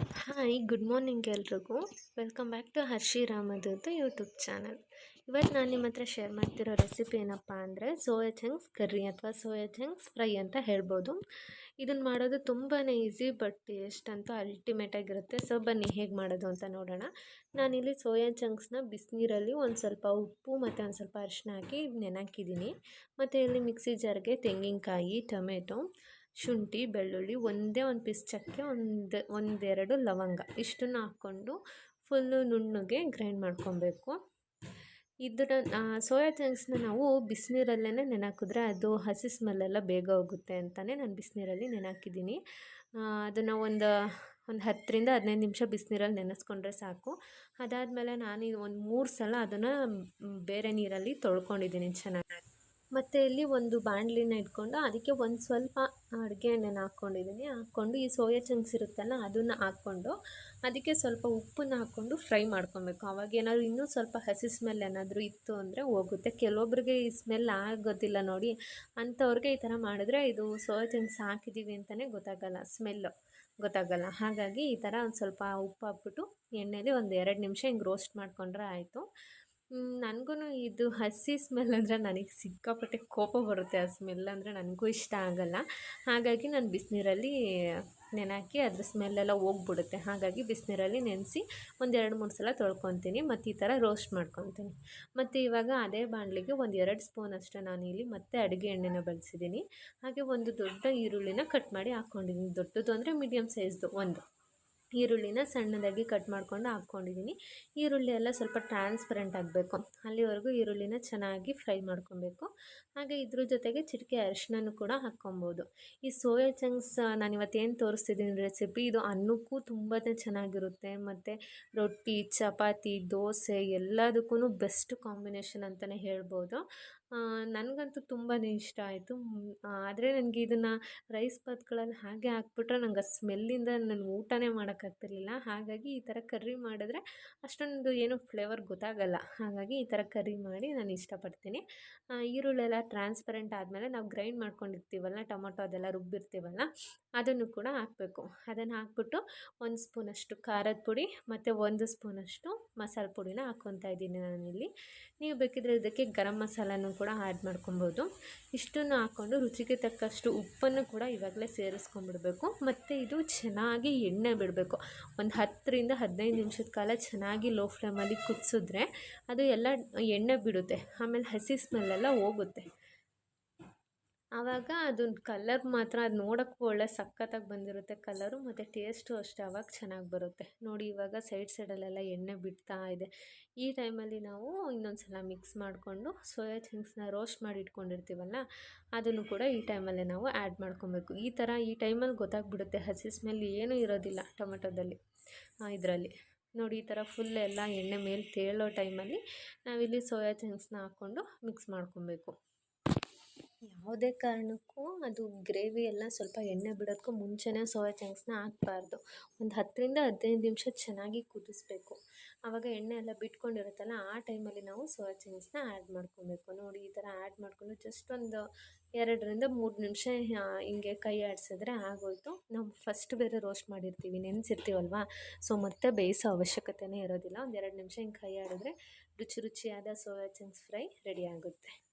Hi good morning ಎಲ್ರಿಗೂ. Welcome back to Harshi Ramadoothu YouTube channel ಇವತ್ತು ನಾನು ನಿಮ್ಮ ಹತ್ರ ಶೇರ್ ಮಾಡ್ತಿರೋ ರೆಸಿಪಿ ಏನಪ್ಪ ಅಂದರೆ ಸೋಯಾ ಚಂಕ್ಸ್ ಕರ್ರಿ ಅಥವಾ ಸೋಯಾ ಚಂಕ್ಸ್ ಫ್ರೈ ಅಂತ ಹೇಳ್ಬೋದು. ಇದನ್ನು ಮಾಡೋದು ತುಂಬಾ ಈಸಿ ಬಟ್ ಟೇಸ್ಟ್ ಅಂತೂ ಅಲ್ಟಿಮೇಟಾಗಿರುತ್ತೆ ಸೊ ಬನ್ನಿ, ಹೇಗೆ ಮಾಡೋದು ಅಂತ ನೋಡೋಣ. ನಾನಿಲ್ಲಿ ಸೋಯಾ ಚಂಕ್ಸ್ನ ಬಿಸಿನೀರಲ್ಲಿ ಒಂದು ಸ್ವಲ್ಪ ಉಪ್ಪು ಮತ್ತು ಒಂದು ಸ್ವಲ್ಪ ಅರಿಶಿನ ಹಾಕಿ ನೆನಾಕಿದ್ದೀನಿ. ಮತ್ತು ಇಲ್ಲಿ ಮಿಕ್ಸಿ ಜಾರ್ಗೆ ತೆಂಗಿನಕಾಯಿ, ಟೊಮೆಟೊ ಶುಂಠಿ, ಬೆಳ್ಳುಳ್ಳಿ, ಒಂದೇ ಒಂದು ಪೀಸ್ ಚಕ್ಕೆ, ಒಂದು, ಒಂದೆರಡು ಲವಂಗ ಇಷ್ಟನ್ನು ಹಾಕ್ಕೊಂಡು ಫುಲ್ಲು ನುಣ್ಣಗೆ ಗ್ರೈಂಡ್ ಮಾಡ್ಕೊಬೇಕು. ಇದರ ಸೋಯಾ ಚಂಕ್ಸ್ನ ನಾವು ಬಿಸಿನೀರಲ್ಲೇ ನೆನಾಕಿದ್ರೆ ಅದು ಹಸಿ ಸ್ಮೆಲ್ಲೆಲ್ಲ ಬೇಗ ಹೋಗುತ್ತೆ ಅಂತಲೇ ನಾನು ಬಿಸಿನೀರಲ್ಲಿ ನೆನಾಕಿದ್ದೀನಿ. ಅದನ್ನು ಒಂದು ಒಂದು ಹತ್ತರಿಂದ ಹದಿನೈದು ನಿಮಿಷ ಬಿಸಿನೀರಲ್ಲಿ ನೆನೆಸ್ಕೊಂಡ್ರೆ ಸಾಕು. ಅದಾದಮೇಲೆ ನಾನು ಒಂದು ಮೂರು ಸಲ ಅದನ್ನು ಬೇರೆ ನೀರಲ್ಲಿ ತೊಳ್ಕೊಂಡಿದ್ದೀನಿ ಚೆನ್ನಾಗಿ. ಮತ್ತು ಇಲ್ಲಿ ಒಂದು ಬಾಣಲಿನ ಇಟ್ಕೊಂಡು ಅದಕ್ಕೆ ಒಂದು ಸ್ವಲ್ಪ ಅಡುಗೆ ಎಣ್ಣೆನ ಹಾಕ್ಕೊಂಡಿದ್ದೀನಿ. ಹಾಕ್ಕೊಂಡು ಈ ಸೋಯಾ ಚಂಕ್ಸ್ ಇರುತ್ತಲ್ಲ ಅದನ್ನು ಹಾಕ್ಕೊಂಡು ಅದಕ್ಕೆ ಸ್ವಲ್ಪ ಉಪ್ಪನ್ನ ಹಾಕ್ಕೊಂಡು ಫ್ರೈ ಮಾಡ್ಕೊಬೇಕು. ಅವಾಗ ಏನಾದರೂ ಇನ್ನೂ ಸ್ವಲ್ಪ ಹಸಿ ಸ್ಮೆಲ್ ಏನಾದರೂ ಇತ್ತು ಅಂದರೆ ಹೋಗುತ್ತೆ. ಕೆಲವೊಬ್ರಿಗೆ ಈ ಸ್ಮೆಲ್ ಆಗೋದಿಲ್ಲ ನೋಡಿ. ಅಂಥವ್ರಿಗೆ ಈ ಥರ ಮಾಡಿದ್ರೆ ಇದು ಸೋಯಾ ಚಂಕ್ಸ್ ಹಾಕಿದ್ದೀವಿ ಅಂತಲೇ ಗೊತ್ತಾಗಲ್ಲ. ಸ್ಮೆಲ್ಲು ಗೊತ್ತಾಗಲ್ಲ. ಹಾಗಾಗಿ ಈ ಥರ ಒಂದು ಸ್ವಲ್ಪ ಉಪ್ಪು ಹಾಕ್ಬಿಟ್ಟು ಎಣ್ಣೆಯಲ್ಲಿ ಒಂದು ಎರಡು ನಿಮಿಷ ಹಿಂಗೆ ರೋಸ್ಟ್ ಮಾಡಿಕೊಂಡ್ರೆ ಆಯಿತು. ನನಗೂ ಇದು ಹಸಿ ಸ್ಮೆಲ್ ಅಂದರೆ ನನಗೆ ಸಿಕ್ಕಾಪಟ್ಟೆ ಕೋಪ ಬರುತ್ತೆ. ಆ ಸ್ಮೆಲ್ ಅಂದರೆ ನನಗೂ ಇಷ್ಟ ಆಗಲ್ಲ. ಹಾಗಾಗಿ ನಾನು ಬಿಸಿನೀರಲ್ಲಿ ನೆನಾಕಿ ಅದ್ರ ಸ್ಮೆಲ್ಲೆಲ್ಲ ಹೋಗ್ಬಿಡುತ್ತೆ. ಹಾಗಾಗಿ ಬಿಸಿನೀರಲ್ಲಿ ನೆನೆಸಿ ಒಂದೆರಡು ಮೂರು ಸಲ ತೊಳ್ಕೊತೀನಿ. ಮತ್ತು ಈ ಥರ ರೋಸ್ಟ್ ಮಾಡ್ಕೊತೀನಿ. ಮತ್ತು ಇವಾಗ ಅದೇ ಬಾಣಲಿಗೆ ಒಂದು ಎರಡು ಸ್ಪೂನ್ ಅಷ್ಟೇ ನಾನು ಇಲ್ಲಿ ಮತ್ತೆ ಅಡುಗೆ ಎಣ್ಣೆನ ಬಳಸಿದ್ದೀನಿ ಹಾಗೆ ಒಂದು ದೊಡ್ಡ ಈರುಳ್ಳಿನ ಕಟ್ ಮಾಡಿ ಹಾಕ್ಕೊಂಡಿದ್ದೀನಿ ದೊಡ್ಡದು ಅಂದರೆ ಮೀಡಿಯಮ್ ಸೈಜ್ದು ಒಂದು. ಈರುಳ್ಳಿನ ಸಣ್ಣದಾಗಿ ಕಟ್ ಮಾಡ್ಕೊಂಡು ಹಾಕ್ಕೊಂಡಿದ್ದೀನಿ. ಈರುಳ್ಳಿ ಎಲ್ಲ ಸ್ವಲ್ಪ ಟ್ರಾನ್ಸ್ಪರೆಂಟ್ ಆಗಬೇಕು. ಅಲ್ಲಿವರೆಗೂ ಈರುಳ್ಳಿನ ಚೆನ್ನಾಗಿ ಫ್ರೈ ಮಾಡ್ಕೊಬೇಕು. ಹಾಗೆ ಇದ್ರ ಜೊತೆಗೆ ಚಿಟಿಕೆ ಅರಿಶಿನೂ ಕೂಡ ಹಾಕ್ಕೊಬೋದು. ಈ ಸೋಯಾ ಚಂಕ್ಸ್ ನಾನು ಇವತ್ತೇನು ತೋರಿಸ್ತಿದ್ದೀನಿ ರೆಸಿಪಿ ಇದು ಅನ್ನಕ್ಕೂ ತುಂಬಾ ಚೆನ್ನಾಗಿರುತ್ತೆ. ಮತ್ತು ರೊಟ್ಟಿ, ಚಪಾತಿ, ದೋಸೆ ಎಲ್ಲದಕ್ಕೂ ಬೆಸ್ಟ್ ಕಾಂಬಿನೇಷನ್ ಅಂತಲೇ ಹೇಳ್ಬೋದು. ನನಗಂತೂ ತುಂಬಾ ಇಷ್ಟ ಆಯಿತು. ಆದರೆ ನನಗೆ ಇದನ್ನು ರೈಸ್ ಬಾತ್ಗಳಲ್ಲಿ ಹಾಗೆ ಹಾಕ್ಬಿಟ್ರೆ ನಂಗೆ ಆ ಸ್ಮೆಲ್ಲಿಂದ ನನಗೆ ಊಟನೇ ಮಾಡೋಕ್ಕಾಗ್ತಿರ್ಲಿಲ್ಲ. ಹಾಗಾಗಿ ಈ ಥರ ಕರ್ರಿ ಮಾಡಿದ್ರೆ ಅಷ್ಟೊಂದು ಏನು ಫ್ಲೇವರ್ ಗೊತ್ತಾಗಲ್ಲ. ಹಾಗಾಗಿ ಈ ಥರ ಕರ್ರಿ ಮಾಡಿ ನಾನು ಇಷ್ಟಪಡ್ತೀನಿ. ಈರುಳ್ಳೆಲ್ಲ ಟ್ರಾನ್ಸ್ಪರೆಂಟ್ ಆದಮೇಲೆ ನಾವು ಗ್ರೈಂಡ್ ಮಾಡ್ಕೊಂಡಿರ್ತೀವಲ್ಲ, ಟೊಮೊಟೊ ಅದೆಲ್ಲ ರುಬ್ಬಿರ್ತೀವಲ್ಲ, ಅದನ್ನು ಕೂಡ ಹಾಕಬೇಕು. ಅದನ್ನು ಹಾಕ್ಬಿಟ್ಟು ಒಂದು ಸ್ಪೂನಷ್ಟು ಖಾರದ ಪುಡಿ ಮತ್ತು ಒಂದು ಸ್ಪೂನಷ್ಟು ಮಸಾಲೆ ಪುಡಿನ ಹಾಕ್ಕೊತಾ ಇದ್ದೀನಿ ನಾನಿಲ್ಲಿ. ನೀವು ಬೇಕಿದ್ರೆ ಇದಕ್ಕೆ ಗರಂ ಮಸಾಲನೂ ಕೂಡ ಆ್ಯಡ್ ಮಾಡ್ಕೊಬೋದು. ಇಷ್ಟನ್ನು ಹಾಕ್ಕೊಂಡು ರುಚಿಗೆ ತಕ್ಕಷ್ಟು ಉಪ್ಪನ್ನು ಕೂಡ ಇವಾಗಲೇ ಸೇರಿಸ್ಕೊಂಡ್ಬಿಡ್ಬೇಕು. ಮತ್ತು ಇದು ಚೆನ್ನಾಗಿ ಎಣ್ಣೆ ಬಿಡಬೇಕು. ಒಂದು ಹತ್ತರಿಂದ ಹದಿನೈದು ನಿಮಿಷದ ಕಾಲ ಚೆನ್ನಾಗಿ ಲೋ ಫ್ಲೇಮಲ್ಲಿ ಕುದಿಸಿದ್ರೆ ಅದು ಎಲ್ಲ ಎಣ್ಣೆ ಬಿಡುತ್ತೆ. ಆಮೇಲೆ ಹಸಿ ಸ್ಮೆಲ್ಲೆಲ್ಲ ಹೋಗುತ್ತೆ. ಆವಾಗ ಅದೊಂದು ಕಲರ್ ಮಾತ್ರ ಅದು ನೋಡೋಕ್ಕೂ ಒಳ್ಳೆ ಸಖತ್ತಾಗಿ ಬಂದಿರುತ್ತೆ ಕಲರು ಮತ್ತು ಟೇಸ್ಟು ಅಷ್ಟೇ ಆವಾಗ ಚೆನ್ನಾಗಿ ಬರುತ್ತೆ. ನೋಡಿ ಇವಾಗ ಸೈಡ್ ಸೈಡಲ್ಲೆಲ್ಲ ಎಣ್ಣೆ ಬಿಡ್ತಾ ಇದೆ. ಈ ಟೈಮಲ್ಲಿ ನಾವು ಇನ್ನೊಂದು ಸಲ ಮಿಕ್ಸ್ ಮಾಡಿಕೊಂಡು ಸೋಯಾ ಚಿಂಗ್ಸ್ನ ರೋಸ್ಟ್ ಮಾಡಿ ಇಟ್ಕೊಂಡಿರ್ತೀವಲ್ಲ, ಅದನ್ನು ಕೂಡ ಈ ಟೈಮಲ್ಲೇ ನಾವು ಆ್ಯಡ್ ಮಾಡ್ಕೊಬೇಕು. ಈ ಥರ ಈ ಟೈಮಲ್ಲಿ ಗೊತ್ತಾಗ್ಬಿಡುತ್ತೆ, ಹಸಿ ಸ್ಮೆಲ್ ಏನೂ ಇರೋದಿಲ್ಲ ಟೊಮೆಟೊದಲ್ಲಿ ಇದರಲ್ಲಿ. ನೋಡಿ ಈ ಥರ ಫುಲ್ ಎಲ್ಲ ಎಣ್ಣೆ ಮೇಲೆ ತೇಳೋ ಟೈಮಲ್ಲಿ ನಾವಿಲ್ಲಿ ಸೋಯಾ ಚಂಕ್ಸ್ನ ಹಾಕ್ಕೊಂಡು ಮಿಕ್ಸ್ ಮಾಡ್ಕೊಬೇಕು. ಯಾವುದೇ ಕಾರಣಕ್ಕೂ ಅದು ಗ್ರೇವಿ ಎಲ್ಲ ಸ್ವಲ್ಪ ಎಣ್ಣೆ ಬಿಡೋದಕ್ಕೂ ಮುಂಚೆನೇ ಸೋಯಾ ಚಂಕ್ಸ್ನ ಹಾಕ್ಬಾರ್ದು. ಒಂದು ಹತ್ತರಿಂದ ಹದಿನೈದು ನಿಮಿಷ ಚೆನ್ನಾಗಿ ಕುದಿಸ್ಬೇಕು. ಆವಾಗ ಎಣ್ಣೆ ಎಲ್ಲ ಬಿಟ್ಕೊಂಡಿರುತ್ತಲ್ಲ, ಆ ಟೈಮಲ್ಲಿ ನಾವು ಸೋಯಾ ಚಂಕ್ಸ್ನ ಆ್ಯಡ್ ಮಾಡ್ಕೊಬೇಕು. ನೋಡಿ, ಈ ಥರ ಆ್ಯಡ್ ಮಾಡಿಕೊಂಡು ಜಸ್ಟ್ ಒಂದು ಎರಡರಿಂದ ಮೂರು ನಿಮಿಷ ಹಿಂಗೆ ಕೈ ಆಡಿಸಿದ್ರೆ ಆಗೋಯಿತು. ನಾವು ಫಸ್ಟ್ ಬೇರೆ ರೋಸ್ಟ್ ಮಾಡಿರ್ತೀವಿ. ನೆನೆಸಿರ್ತೀವಲ್ವಾ? ಸೊ, ಮತ್ತೆ ಬೇಯಿಸೋ ಅವಶ್ಯಕತೆಯೇ ಇರೋದಿಲ್ಲ. ಒಂದು ಎರಡು ನಿಮಿಷ ಹಿಂಗೆ ಕೈ ಆಡಿದ್ರೆ ರುಚಿ ರುಚಿಯಾದ ಸೋಯಾ ಚಂಕ್ಸ್ ಫ್ರೈ ರೆಡಿ ಆಗುತ್ತೆ.